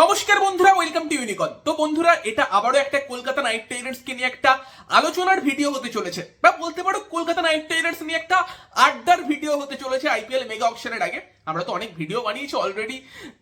নমস্কার বন্ধুরা welcome to ইউনিকন তো বন্ধুরা, এটা আবারও একটা কলকাতা নাইট রাইডার্সকে নিয়ে একটা আলোচনার ভিডিও হতে চলেছে। বা বলতে পারো, কলকাতা নাইট রাইডার্স নিয়ে একটা আড্ডার ভিডিও হতে চলেছে আইপিএল মেগা অপশনের আগে। আমরা তো অনেক ভিডিও বানিয়েছি অলরেডি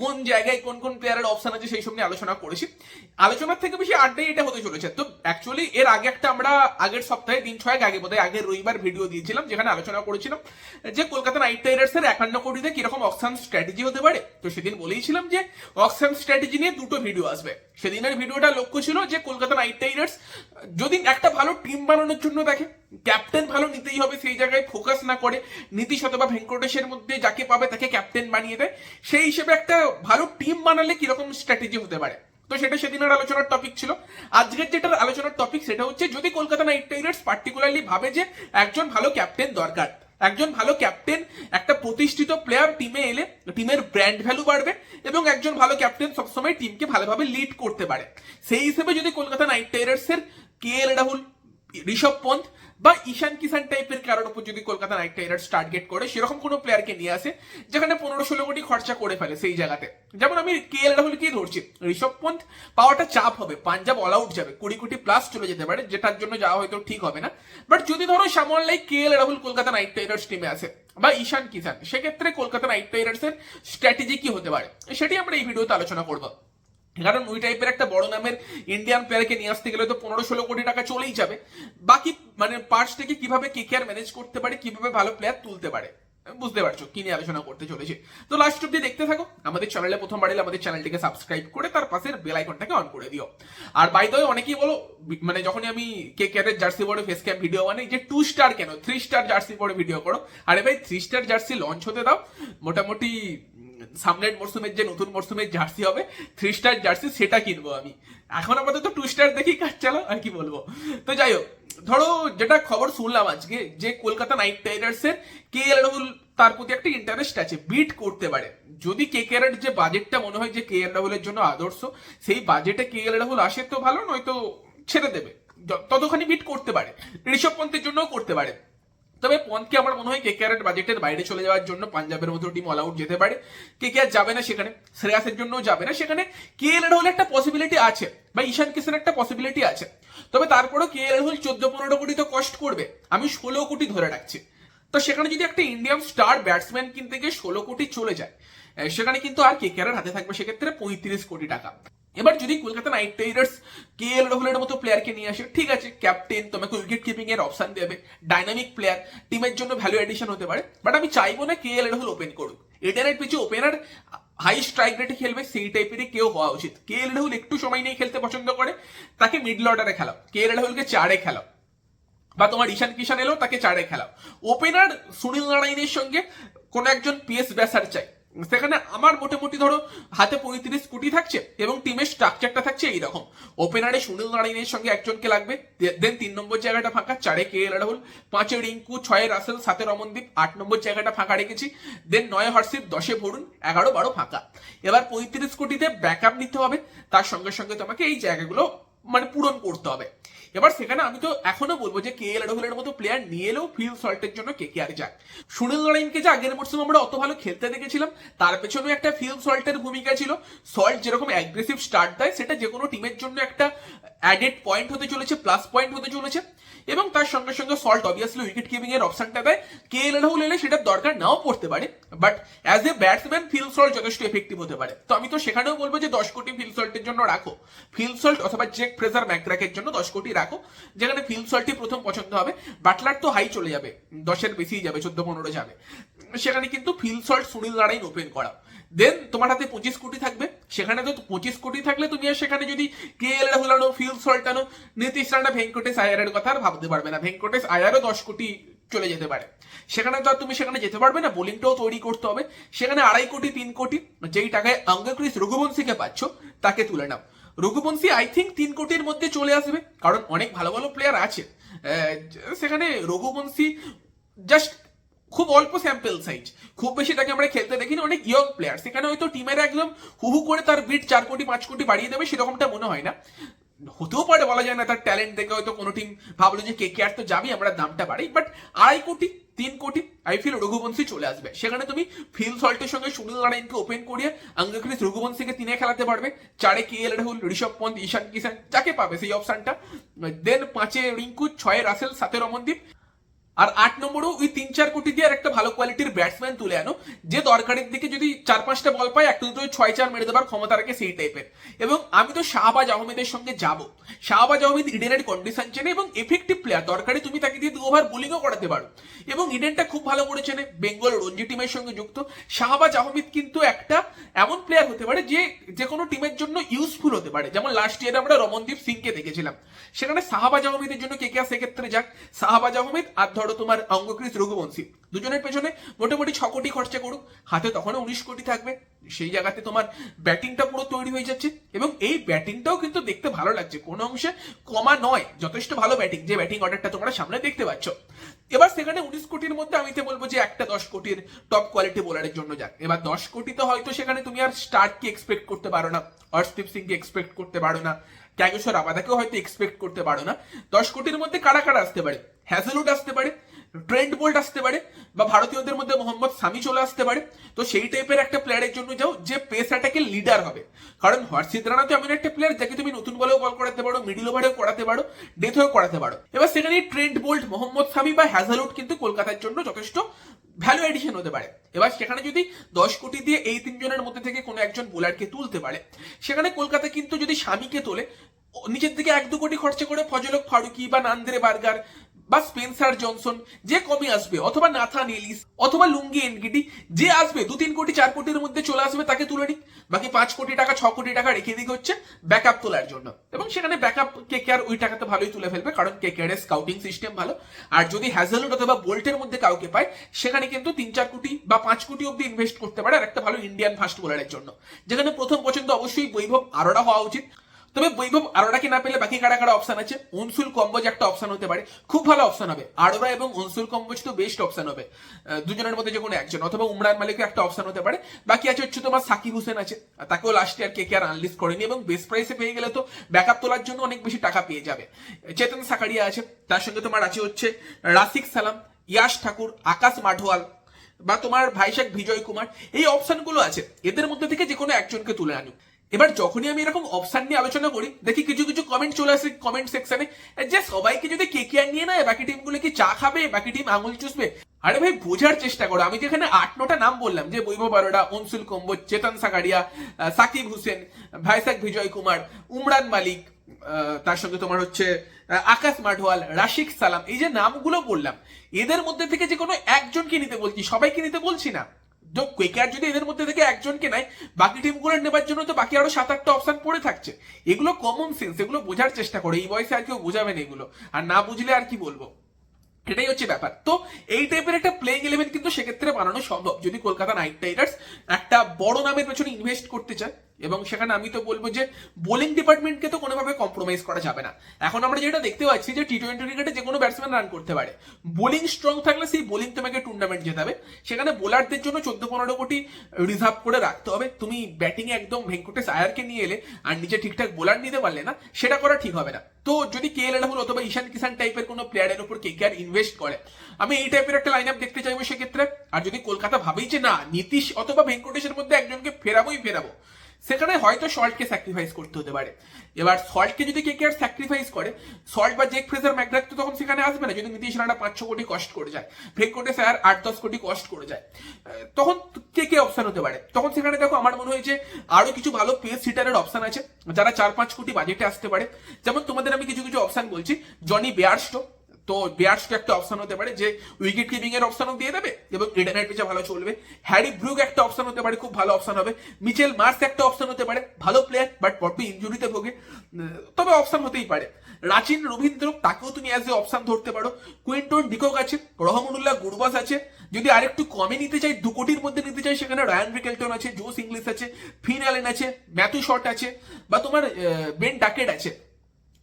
কোন জায়গায় কোন কোন প্লেয়ারের অপশন আছে সেই সব নিয়ে আলোচনা করেছি। আলোচনার থেকে বেশি আড্ডাই এটা হতে চলেছে। তো অ্যাকচুয়ালি এর আগে একটা আমরা আগের সপ্তাহে, দিন ছয়েক আগে বোধহয় আগের রবিবার ভিডিও দিয়েছিলাম, যেখানে আলোচনা করেছিলাম যে কলকাতা নাইট রাইডার্স এর একান্ন কোটিতে কীরকম অপশন স্ট্র্যাটেজি হতে পারে। তো সেদিন বলেইছিলাম যে অকশন স্ট্র্যাটেজি নিয়ে দুটো ভিডিও আসবে। সেদিনের ভিডিওটা লক্ষ্য ছিল যে কলকাতা নাইট রাইডার্স যদি একটা ভালো টিম বানানোর জন্য দেখে ক্যাপ্টেন ভালো নিতেই হবে, সেই জায়গায় ফোকাস না করে নীতিশ অথবা ভেঙ্কটেশের মধ্যে যাকে পাবে তাকে ক্যাপ্টেন বানিয়ে দেয়। সেই হিসেবে একটা ভালো টিম বানালে কীরকম স্ট্র্যাটেজি হতে পারে? তো সেটা সেদিনের আলোচনার টপিক ছিল। আজকের যেটার আলোচনার টপিক সেটা হচ্ছে যদি কলকাতা নাইট রাইডার্স পার্টিকুলারলি ভাবে যে একজন ভালো ক্যাপ্টেন দরকার একজন ভালো ক্যাপ্টেন একটা প্রতিষ্ঠিত প্লেয়ার টিমে এলে টিমের ব্র্যান্ড ভ্যালু বাড়বে এবং একজন ভালো ক্যাপ্টেন সবসময় টিমকে ভালোভাবে লিড করতে পারে। সেই হিসেবে যদি কলকাতা নাইট রাইডার্সের কে এল রাহুল ঋষভ পন্থ বা ঈশান কিষান টাইপের কারোর উপর যদি কলকাতা নাইট রাইডার্স টার্গেট করে, সেরকম কোনো প্লেয়ারকে নিয়ে আসে যেখানে পনেরো ষোলো কোটি খরচা করে ফেলে সেই জায়গাতে। যেমন আমি কে এল রাহুলকেই ধরছি, ঋষভ পন্থ পাওয়াটা চাপ হবে, পাঞ্জাব অল আউট যাবে, কুড়ি কোটি প্লাস চলে যেতে পারে, যেটার জন্য যাওয়া হয়তো ঠিক হবে না। বাট যদি ধরো someone like K L Rahul Kolkata Knight Riders টিমে আসে বা ঈশান কিষান সেক্ষেত্রে কলকাতা নাইট রাইডার্স এর স্ট্র্যাটেজি কি হতে পারে? সেটি আমরা এই ভিডিওতে আলোচনা করব। কারণ ওই টাইপের একটা বড় নামের ইন্ডিয়ান প্লেয়ারকে নিয়ে আসতে গেলে তো পনেরো ষোলো কোটি টাকা চলেই যাবে। বাকি মানে পার্টস থেকে কীভাবে কে কে ম্যানেজ করতে পারে, কীভাবে ভালো প্লেয়ার তুলতে পারে বুঝতে পারছ কি নিয়ে আলোচনা করতে চলেছে। তো লাস্ট অব্দি দেখতে থাকো, আমাদের চ্যানেলে প্রথম বাড়িলে আমাদের চ্যানেলটিকে সাবস্ক্রাইব করে তার পাশের বেল আইকনটাকে অন করে দিও। আর বাই দ্য অনেকেই বলো মানে যখনই আমি কে কে এর জার্সি পরে ফেস ক্যাপ ভিডিও বানাই, যে টু স্টার কেন? থ্রি স্টার জার্সি পরে ভিডিও করো। আরে ভাই থ্রি স্টার জার্সি লঞ্চ হতে দাও। মোটামুটি সামনের মরসুমের যে নতুন মরসুমের জার্সি হবে থ্রি স্টার জার্সি সেটা কিনবো আমি। এখন আপাতত টু স্টার দেখি কাজ চালো, আর কি বলব। তো যাই হোক, ধরো যেটা খবর শুনলাম আজকে, যে কলকাতা নাইট রাইডার্স এর কে এল রাহুল তার প্রতি একটা ইন্টারেস্ট আছে বিট করতে পারে। যদি কে কে যে বাজেটটা মনে হয় যে কে এল রাহুলের জন্য আদর্শ, সেই বাজেটে কে এল রাহুল আসে তো ভালো, নয়তো ছেড়ে দেবে। ততখানি বিট করতে পারে। ঋষভ পন্থের জন্যও করতে পারে। তবে পন্থকে আমার মনে হয় কে কে বাজেটের বাইরে চলে যাওয়ার জন্য পাঞ্জাবের মতো টিম অল আউট যেতে পারে। কে কে যাবে না সেখানে, শ্রেয়াসের জন্যও যাবে না সেখানে। কে এল রাহুল একটা পসিবিলিটি আছে বা ঈশান কিষান একটা পসিবিলিটি আছে। তবে তারপরেও কে এল রাহুল চোদ্দ পনেরো কোটি তো কষ্ট করবে। আমি ষোলো কোটি ধরে রাখছি। তো সেখানে যদি একটা ইন্ডিয়ান স্টার ব্যাটসম্যান কিনতে গিয়ে ষোলো কোটি চলে যায় সেখানে কিন্তু আর কে কেয়ারের হাতে থাকবে সেক্ষেত্রে পঁয়ত্রিশ কোটি টাকা। এবার যদি Kolkata Knight Riders K L রাহুলের মতো প্লেয়ারকে নিয়ে আসে, ঠিক আছে ক্যাপ্টেন তোমাকে উইকেট কিপিং এর অপশন দেবে ডাইনামিক প্লেয়ার টিমের জন্য ভ্যালু এডিশন হতে পারে বাট আমি চাইব না কে এল রাহুল ওপেন করুক। এটার পিছু ওপেনার হাই স্ট্রাইক রেটে খেলবে, সেই টাইপেরই কেউ হওয়া উচিত। কে এল রাহুল একটু সময় নিয়ে খেলতে পছন্দ করে, তাকে মিডল অর্ডারে খেলাও, কে এল রাহুলকে চারে খেলাও, বা তোমার ঈশান কিষান এলো তাকে চারে খেলাও। ওপেনার সুনীল নারায়ণের সঙ্গে কোন একজন পিএস ব্যাসার চাই। সেখানে আমার মোটামুটি ধরো হাতে পঁয়ত্রিশ কোটি থাকছে এবং টিমের স্ট্রাকচারটা থাকছে এইরকম। ওপেনারে সুনীল নারায়ণের সঙ্গে একজনকে লাগবে দেন তিন নম্বর জায়গাটা ফাঁকা, চারে কে এল রাহুল, পাঁচে রিঙ্কু, ছয়ে রাসেল, সাতে রমনদীপ, আট নম্বর জায়গাটা ফাঁকা রেখেছি দেন নয় হর্ষিপ দশে ভরুন এগারো বারো ফাঁকা। এবার পঁয়ত্রিশ কোটিতে ব্যাকআপ নিতে হবে, তার সঙ্গে সঙ্গে তোমাকে এই জায়গাগুলো মানে পূরণ করতে হবে। এবার সেখানে আমি তো এখনও বলব যে কে এল রাহুলের মতো প্লেয়ার নিয়ে এলেও ফিল সল্টের জন্য কে কে আর যাক সুনীল নারায়ণকে যে আগের মরশুমে আমরা অত ভালো খেলতে দেখেছিলাম, তার পেছনেও একটা ফিল সল্টের ভূমিকা ছিল। সল্ট যেরকম অ্যাগ্রেসিভ স্টার্ট দেয়, সেটা যে কোনো টিমের জন্য একটা অ্যাডেড পয়েন্ট হতে চলেছে প্লাস পয়েন্ট হতে চলেছে, এবং তার সঙ্গে সঙ্গে সল্ট অবভিয়াসলি উইকেট কিপিং এর অপশনটা দেয়। কে এল রাহুল এলে সেটার দরকার নাও পড়তে পারে but as a batsman Phil Salt যথেষ্ট এফেক্টিভ হতে পারে। তো আমি তো সেখানেও বলব যে দশ কোটি ফিল সল্টের জন্য রাখো। ফিল সল্ট অথবা জেক ফ্রেজার ম্যাকরাকের জন্য দশ কোটি রাখো, যেখানে ফিল সল্টই প্রথম পছন্দ হবে। বাটলার তো হাই চলে যাবে, দশের বেশিই যাবে, চোদ্দ পনেরো যাবে। সেখানে কিন্তু Phil Salt Sunil Narine open করা দেন তোমার হাতে পঁচিশ কোটি থাকবে সেখানে তো পঁচিশ কোটি থাকলে তুমি আর সেখানে যদি K L Rahul Phil Salt আনো নীতিশ রানা, ভেঙ্কটেশ আয়ারের কথা আর ভাবতে পারবে না। ভেঙ্কটেশ আয়ারও দশ কোটি চলে যেতে পারে। সেখানে তো আর তুমি সেখানে যেতে পারবে না, বোলিংটাও তৈরি করতে হবে। সেখানে আড়াই কোটি, তিন কোটি, যেই টাকায় অঙ্গক্রিস রঘুবংশীকে পাচ্ছ, তাকে তুলে নাও। রঘুবংশী আই থিঙ্ক তিন কোটির মধ্যে চলে আসবে, কারণ অনেক ভালো ভালো প্লেয়ার আছে। সেখানে রঘুবংশী জাস্ট খুব অল্প স্যাম্পল সাইজ খুব বেশি তাকে আমরা খেলতে দেখিনি, অনেক ইয়ং প্লেয়ার সেখানে হয়তো টিমের একদম হুহু করে তার বিট চার কোটি, পাঁচ কোটি বাড়িয়ে দেবে, সেরকমটা মনে হয় না। হতেও পারে, বলা যায় না তার ট্যালেন্ট দেখে হয়তো কোনো টিম ভাবলো যে কে আর তো যাবি আমরা দামটা বাড়াই। বাট আড়াই কোটি, তিন কোটি আই ফিল রঘুবংশী চলে আসবে। সেখানে তুমি ফিল সল্টের সঙ্গে সুনীল নারায়ণকে ওপেন করিয়ে আঙ্গক্রিস রঘুবংশীকে তিনে খেলাতে পারবে। চারে কে এল রাহুল, ঋষভ পন্থ, ঈশান কিষান যাকে পাবে সেই অপশনটা দেন পাঁচে রিঙ্কু, ছয়ে রাসেল, সাতে রমনদীপ। আর আট নম্বরও ওই তিন চার কোটি দিয়ে আর একটা ভালো কোয়ালিটির ব্যাটসম্যান তুলে আনো, যে দরকারের দিকে যদি চার পাঁচটা বল পায় একটা দুটো ছয় চার মেরে দেবার ক্ষমতা রাখে সেই টাইপের এবং আমি তো শাহবাজ আহমেদের সঙ্গে যাব। শাহবাজ আহমেদ ইডেনের কন্ডিশন চেনে এবং এফেক্টিভ প্লেয়ার দরকারে তুমি তাকে দিয়ে দু ওভার বোলিংও করাতে পারো। এবং ইডেনটা খুব ভালো করে চেনে বেঙ্গল রঞ্জি টিমের সঙ্গে যুক্ত। শাহবাজ আহমেদ কিন্তু একটা এমন প্লেয়ার হতে পারে যে যে কোনো টিমের জন্য ইউজফুল হতে পারে। যেমন লাস্ট ইয়ারে আমরা রমনদীপ সিংকে দেখেছিলাম। সেখানে শাহবাজ আহমেদের জন্য কে কে সেক্ষেত্রে যাক। শাহবাজ আহমেদ আর ধরো তোমার অঙ্গক্রিস রঘুবংশী। দুজনের পেছনে মোটামুটি ছ কোটি খরচা করুক। হাতে তখনও উনিশ কোটি থাকবে। সেই জায়গাতে তোমার ব্যাটিংটা পুরো তৈরি হয়ে যাচ্ছে। এবং এই ব্যাটিংটাও কিন্তু দেখতে ভালো লাগছে। কোনো অংশে কমা নয়, যথেষ্ট ভালো ব্যাটিং। যে ব্যাটিং অর্ডারটা তোমরা সামনে দেখতে পাচ্ছ। এবার সেখানে উনিশ কোটির মধ্যে আমি তো বলব যে একটা দশ কোটির টপ কোয়ালিটি বোলারের জন্য যাক। এবার দশ কোটিতে হয়তো সেখানে তুমি আর স্টার্টকে এক্সপেক্ট করতে পারো না হর্ষদীপ সিংকে এক্সপেক্ট করতে পারো না। ক্যাগেশ্বর আবাদাকেও হয়তো এক্সপেক্ট করতে পারো না। দশ কোটির মধ্যে কারা কারা আসতে পারে? হ্যাজেলউড আসতে পারে ট্রেন্ড বোল্ট আসতে পারে বা ভারতীয়দের মধ্যে মোহাম্মদ সামি চলে আসতে পারে। তো সেই টাইপের একটা প্লেয়ারের জন্য যাও যে পেস অ্যাটাকে লিডার হবে। কারণ হর্ষিত রানা তো এমন একটা প্লেয়ার যাকে তুমি নতুন বলেও বল করাতে পারো মিডিল ওভারেও করাতে পারো ডেথ হয়েও করাতে পারো। এবার সেখানে ট্রেন্ড বোল্ট মোহাম্মদ সামি বা হ্যাজালউড কিন্তু কলকাতার জন্য যথেষ্ট ভ্যালু এডিশন হতে পারে। এবার সেখানে যদি দশ কোটি দিয়ে এই তিনজনের মধ্যে থেকে কোনো একজন বোলারকে তুলতে পারে, সেখানে কলকাতা কিন্তু যদি স্বামীকে তোলে নিচের দিকে এক দু কোটি খরচা করে ফজলক ফারুকি বা নান্দ্রে বার্গার বা স্পেন্সার জনসন, যে কমে আসবে, অথবা নাথান এলিস অথবা লুঙ্গি এনগিটি যে আসবে দু তিন কোটি, চার কোটির মধ্যে চলে আসবে, তাকে তুলে নিক। বাকি পাঁচ কোটি টাকা, ছ কোটি টাকা রেখে দিক হচ্ছে ব্যাকআপ তোলার জন্য। এবং সেখানে ব্যাকআপ কে কে আর ওই টাকাতে ভালোই তুলে ফেলবে, কারণ কে কে এর স্কাউটিং সিস্টেম ভালো। আর যদি হ্যাজেলউড অথবা বোল্টের মধ্যে কাউকে পায়, সেখানে কিন্তু তিন, চার কোটি বা পাঁচ কোটি অব্দি ইনভেস্ট করতে পারে, আর একটা ভালো ইন্ডিয়ান ফাস্ট বোলারের জন্য। যেখানে প্রথম পছন্দ অবশ্যই বৈভব আরোরা হওয়া উচিত। তবে বৈভব আরোরাকে না পেলে বাকি কারা কারা অপশন আছে? অনসুল কম্বোজ একটা অপশন হতে পারে, খুব ভালো অপশন হবে। আরোরা এবং অনসুল কম্বোজ তো বেস্ট অপশন হবে। দুজনের মধ্যে যে কোনো একজন, অথবা উমরান মালিকের একটা অপশন হতে পারে। বাকি আছে হচ্ছে তোমার সাকিব হোসেন আছে। তাকেও লাস্ট ইয়ার কে কে আর আনলিস্ট করেনি এবং বেস্ট প্রাইসে পেয়ে গেলে তো ব্যাকআপ তোলার জন্য অনেক বেশি টাকা পেয়ে যাবে। চেতন সাকারিয়া আছে, তার সঙ্গে তোমার আছে হচ্ছে রাসিক সালাম, ইয়াশ ঠাকুর, আকাশ মাঠোয়াল বা তোমার ভাইশাক বিজয় কুমার। এই অপশনগুলো আছে। এদের মধ্যে থেকে যে কোনো একজনকে তুলে আনুক। এবার যখনই আমি এরকম অপশন নিয়ে আলোচনা করি, দেখি কিছু কিছু কমেন্ট চলে আসে কমেন্ট সেকশনে যে সবাইকে যদি কে কে নিয়ে নেয়, বাকি টিমগুলো কি চা খাবে, বাকি টিম আঙুল চুষবে? আরে ভাই, বোঝার চেষ্টা করো। আমি যেখানে আট নটা নাম বললাম, যে বৈভব বারোডা অনসুল কম্বোজ, চেতন সাকারিয়া সাকিব হুসেন ভাইসাক বিজয় কুমার, উমরান মালিক তার সঙ্গে তোমার হচ্ছে আকাশ মাঠওয়াল, রাশিক সালাম, এই যে নামগুলো বললাম, এদের মধ্যে থেকে যে কোনো একজনকে নিতে বলছি, সবাইকে নিতে বলছি না। তো কুইকার যদি এদের মধ্যে থেকে একজনকে নেয়, বাকি টিমগুলো নেবার জন্য তো বাকি আরও সাত আটটা অপশন পড়ে থাকছে। এগুলো কমন সেন্স এগুলো বোঝার চেষ্টা করে। এই বয়সে আর কেউ বোঝাবেন এগুলো। আর না বুঝলে আর কি বলব? এটাই হচ্ছে ব্যাপার। তো এই টাইপের একটা প্লেইং ইলেভেন কিন্তু সেক্ষেত্রে বানানো সম্ভব। যদি কলকাতা নাইট রাইডার্স একটা বড় নামের পেছনে ইনভেস্ট করতে চায় এবং সেখানে আমি তো বলব যে বোলিং ডিপার্টমেন্টকে তো কোনোভাবে কম্প্রোমাইজ করা যাবে না। এখন আমরা যেটা দেখতে পাচ্ছি যে টি টোয়েন্টি ক্রিকেটে যে কোনো ব্যাটসম্যান রান করতে পারে। বোলিং স্ট্রং থাকলে সেই বোলিং তোমাকে টুর্নামেন্ট জেতাবে সেখানে বোলারদের জন্য চোদ্দ পনেরো কোটি রিজার্ভ করে রাখতে হবে। তুমি ব্যাটিং একদম ভেঙ্কটেশ আয়ারকে নিয়ে এলে আর নিজে ঠিকঠাক বোলার নিতে পারলে না, সেটা করা ঠিক হবে না। তো যদি কে এল রাহুল অথবা ঈশান কিষান টাইপের কোনো প্লেয়ারের উপর কে কে আর ইনভেস্ট করে, আমি এই টাইপের একটা লাইন আপ দেখতে চাইব সেক্ষেত্রে। আর যদি কলকাতা ভাবেই যে না, নীতিশ অথবা ভেঙ্কটেশের মধ্যে একজনকে ফেরাবোই ফেরাবো সেখানে হয়তো সল্টকে স্যাক্রিফাইস করতে হতে পারে। এবার সল্টকে যদি কে কে আর স্যাক্রিফাইস করে, সল্ট বা জেক ফ্রেজার ম্যাকড্রাক তো তখন সেখানে আসবে না। যদি নীতিশ রানা পাঁচ ছ কোটি কষ্ট করে যায় ভেঙ্কটেশ স্যার আট দশ কোটি কষ্ট করে যায় তখন কে কে অপশন হতে পারে? তখন সেখানে দেখো আমার মনে হয়েছে আরও কিছু ভালো পেস সিটারের অপশন আছে, যারা চার পাঁচ কোটি বাজেটে আসতে পারে। যেমন তোমাদের আমি কিছু কিছু অপশন বলছি, জনি বেয়ারস্টো তো বিয়ার্স একটা অপশন হতে পারে যে উইকেট কিপিং এর অপশনও দিয়ে দেবে এবং ইডেনের পিছে ভালো চলবে। হ্যারি ব্রুক একটা অপশন হতে পারে, খুব ভালো অপশন হবে। মিচেল মার্স একটা অপশন হতে পারে, ভালো প্লেয়ার বাট বড্ড ইঞ্জুরিতে ভোগে। তবে অপশন হতেই পারে। রাচিন রবীন্দ্র, তাকেও তুমি অ্যাজ এ অপশন ধরতে পারো। কুইন্টন ডিকক আছে, রহমানুল্লাহ গুরবাস আছে। যদি আরেকটু কমে নিতে চাই, দু কোটির মধ্যে নিতে চাই, সেখানে রায়ান রিকেলটন আছে জোস ইংলিশ আছে ফিন অ্যালেন আছে ম্যাথু শট আছে, বা তোমার বেন ডাকেট আছে।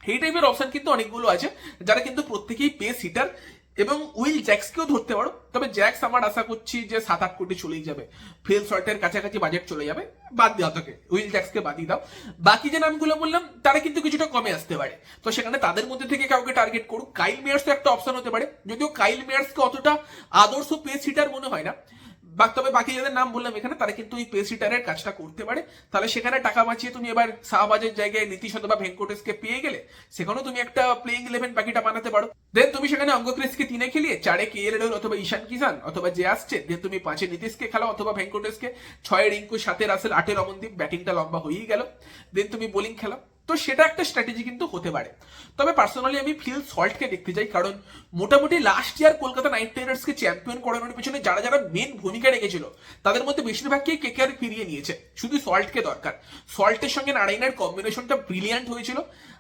এই টাইপের অপশন কিন্তু অনেকগুলো আছে, যারা কিন্তু প্রত্যেকেই পেস হিটার এবং উইল জ্যাক্সকেও ধরতে পারো। তবে জ্যাক্স আমার আশা করছি যে সাত আট কোটি চলেই যাবে। ফিল শর্টের কাছাকাছি বাজেট চলে যাবে, বাদ দেওয়া তোকে। উইল জ্যাক্সকে বাদই দাও। বাকি যে নামগুলো বললাম, তারা কিন্তু কিছুটা কমে আসতে পারে। তো সেখানে তাদের মধ্যে থেকে কাউকে টার্গেট করুক। কাইল মেয়ার্স একটা অপশন হতে পারে। যদিও কাইল মেয়ার্সকে অতটা আদর্শ পেস হিটার মনে হয় না। তবে বাকি যাদের নাম বললাম এখানে, তারা কিন্তু ওই পেস হিটারের কাজটা করতে পারে। তাহলে সেখানে টাকা বাঁচিয়ে তুমি এবার শাহবাজের জায়গায় নীতিশ অথবা ভেঙ্কটেশকে পেয়ে গেলে, সেখানেও তুমি একটা প্লেইং ইলেভেন বাকিটা বানাতে পারো। দেন তুমি সেখানে অঙ্গক্রিসকে তিনে খেলিয়ে চারে কে এল অথবা ঈশান কিষান অথবা যে আসছে দেন তুমি পাঁচে নীতিশকে খেলাও অথবা ভেঙ্কটেশকে, ছয় রিঙ্কু সাথে রাসেল, আটে রমনদীপ ব্যাটিংটা লম্বা হয়েই গেল। দেন তুমি বোলিং খেলাও। তো সেটা একটা স্ট্র্যাটেজি কিন্তু হতে পারে। তবে পার্সোনালি আমি ফিল সল্টকে দেখতে চাই, কারণ মোটামুটি লাস্ট ইয়ার কলকাতা নাইট রাইডার্সকে চ্যাম্পিয়ন করানোর পিছনে যারা যারা মেন ভূমিকা রেখেছিল, তাদের মধ্যে বেশিরভাগকেই কেকেআর ফিরিয়ে নিয়েছে। শুধু সল্টকে দরকার। সল্টের সঙ্গে নারায়ণের কম্বিনেশনটা ব্রিলিয়ান্ট হয়েছিল।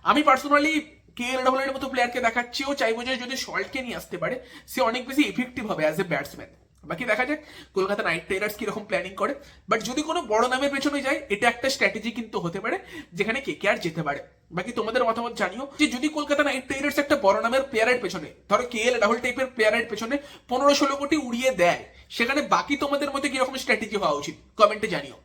আমি পার্সোনালি কে এল ডাবলের মতো প্লেয়ারকে দেখাচ্ছিও চাইব যে যদি সল্টকে নিয়ে আসতে পারে, সে অনেক বেশি এফেক্টিভ হবে অ্যাজ এ ব্যাটসম্যান বাকি দেখা যাক, কলকাতা নাইট রাইডার্স কীরকম প্ল্যানিং করে। বাট যদি কোনো বড় নামের পেছনে যায়, এটা একটা স্ট্র্যাটেজি কিন্তু হতে পারে, যেখানে কে কে আর যেতে পারে। বাকি তোমাদের মতামত জানিও, যে যদি কলকাতা নাইট রাইডার্স একটা বড় নামের প্লেয়ারের পেছনে, ধরো কে এল রাহুল টাইপের প্লেয়ারের পেছনে পনেরো ষোলো কোটি উড়িয়ে দেয়, সেখানে বাকি তোমাদের মধ্যে কীরকম স্ট্র্যাটেজি হওয়া উচিত কমেন্টে জানিও।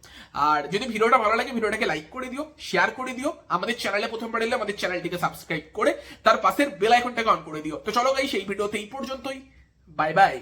আর যদি ভিডিওটা ভালো লাগে, ভিডিওটাকে লাইক করে দিও শেয়ার করে দিও, আমাদের চ্যানেলে প্রথমবার এলে আমাদের চ্যানেলটিকে সাবস্ক্রাইব করে, তার পাশের বেল আইকনটাকে অন করে দিও। তো চলো গাই সেই ভিডিওতে এই পর্যন্তই। Bye bye